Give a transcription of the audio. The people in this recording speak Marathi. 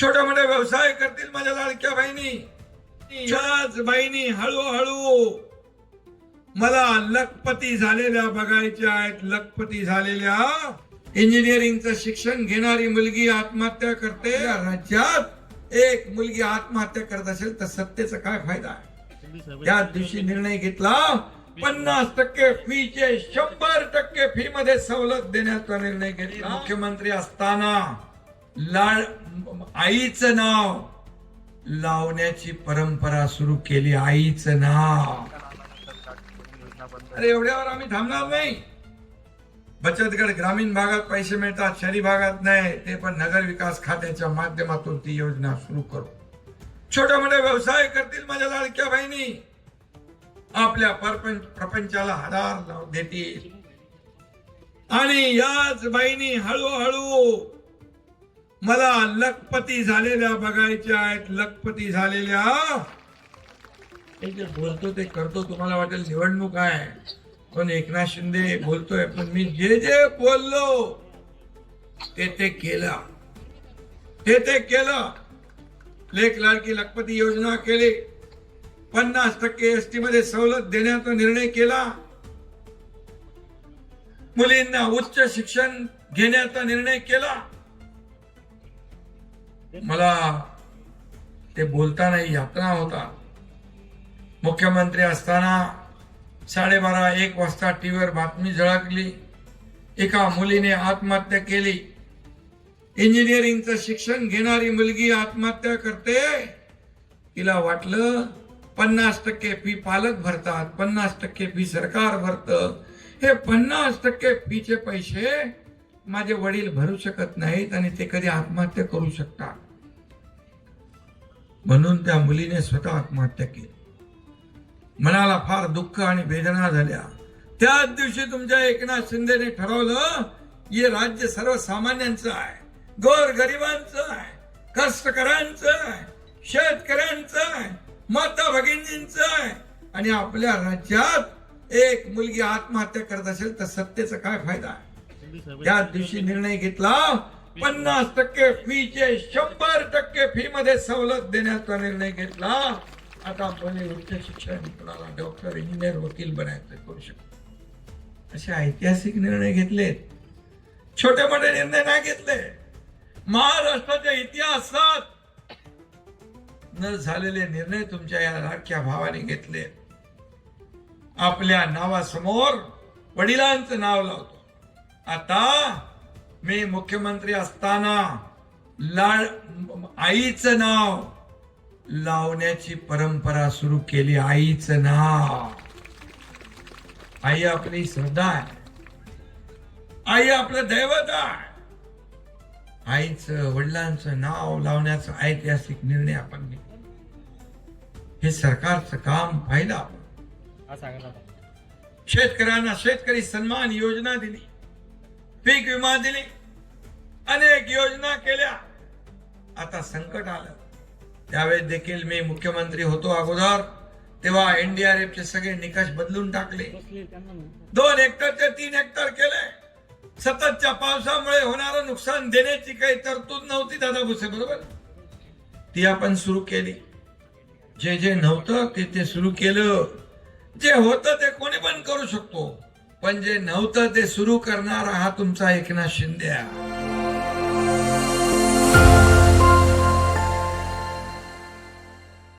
छोटे मोठे व्यवसाय करतील माझ्या लाडक्या बहिणी. बहिणी हळूहळू. मला लखपती झालेल्या बघायच्या आहेत. लखपती झालेल्या इंजिनिअरिंगचं शिक्षण घेणारी मुलगी आत्महत्या करते. राज्यात एक मुलगी आत्महत्या करत असेल तर सत्तेचा काय फायदा आहे? त्या दिवशी निर्णय घेतला पन्नास टक्के फीचे शंभर टक्के फी मध्ये सवलत देण्याचा निर्णय घेतला. मुख्यमंत्री असताना लाड आईचं नाव लावण्याची परंपरा सुरू केली. आईचं नाव. अरे एवढ्यावर आम्ही थांबणार नाही. बचत गट ग्रामीण भागात पैसे मिळतात शहरी भागात नाही. ते पण नगर विकास खात्याच्या माध्यमातून ती योजना सुरू करू. छोटे मोठे व्यवसाय करतील माझ्या लाडक्या बहिणी. आपल्या परपंच प्रपंचाला हादार देतील. आणि याच बहिणी हळूहळू मला लखपती झालेल्या बघायच्या आहेत लखपती झालेल्या. जे बोलतो ते करतो तुम्हाला वाटेल निवडणूक आहे. पण एकनाथ शिंदे बोलतोय पण मी जे जे बोललो ते ते केलं. ते ते केलं. लेख लाडकी लखपती योजना केली. पन्नास टक्के एस टी मध्ये सवलत देण्याचा निर्णय केला. मुलींना उच्च शिक्षण घेण्याचा निर्णय केला. मला ते बोलताना यातना होता. मुख्यमंत्री असताना साडेबारा एक वाजता टीव्हीवर बातमी झळकली. एका मुलीने आत्महत्या केली. इंजिनिअरिंगचं शिक्षण घेणारी मुलगी आत्महत्या करते. तिला वाटलं पन्नास टक्के फी पालक भरतात पन्नास टक्के फी सरकार भरतं. हे पन्नास टक्के फीचे पैसे माझे वडील भरू शकत नाहीत आणि ते कधी आत्महत्या करू शकतात. म्हणून त्या मुलीने स्वतः आत्महत्या केली. मनाला फार दुःख आणि वेदना झाल्या. त्याच दिवशी तुमच्या एकनाथ शिंदेने ठरवलं हे राज्य सर्वसामान्यांचं आहे गोर गरिबांचं आहे कष्टकऱ्यांचं आहे शेतकऱ्यांचं आहे माता भगिनींचं आहे. आणि आपल्या राज्यात एक मुलगी आत्महत्या करत असेल तर सत्तेचा काय फायदा आहे? या दिवशी निर्णय घेतला पन्नास टक्के फीचे शंभर टक्के फी मध्ये सवलत देण्याचा निर्णय घेतला. आता आपण उच्च शिक्षण कुणाला डॉक्टर इंजिनियर वकील बनायचं करू शकतो. असे ऐतिहासिक निर्णय घेतलेत. छोटे मोठे निर्णय नाही घेतले. महाराष्ट्राच्या इतिहासात न झालेले निर्णय तुमच्या या लाडक्या भावाने घेतले. आपल्या नावासमोर वडिलांचं नाव लावतो. आता मी मुख्यमंत्री असताना लाड आईचं नाव लावण्याची परंपरा सुरू केली. आईचं नाव. आई आपली श्रद्धा आहे. आई आपलं दैवत आहे. आईचं वडिलांचं नाव लावण्याचा ऐतिहासिक निर्णय आपण घेतला. हे सरकारचं काम पाहिलं आपण. शेतकऱ्यांना शेतकरी सन्मान योजना दिली. पीक विमा दिली. अनेक योजना केल्या. आता संकट आलं. त्यावेळेस देखील मी मुख्यमंत्री होतो अगोदर. तेव्हा एनडीआरएफ चे सगळे निकष बदलून टाकले. दोन हेक्टर ते तीन हेक्टर केले सततच्या पावसामुळे होणारं नुकसान देण्याची काही तरतूद नव्हती दादा भुसे बरोबर? ती आपण सुरू केली. जे जे नव्हतं ते ते सुरू केलं. जे होतं ते कोणी पण करू शकतो. पण जे नव्हतं ते सुरू करणारा हा तुमचा एकनाथ शिंदे. आहे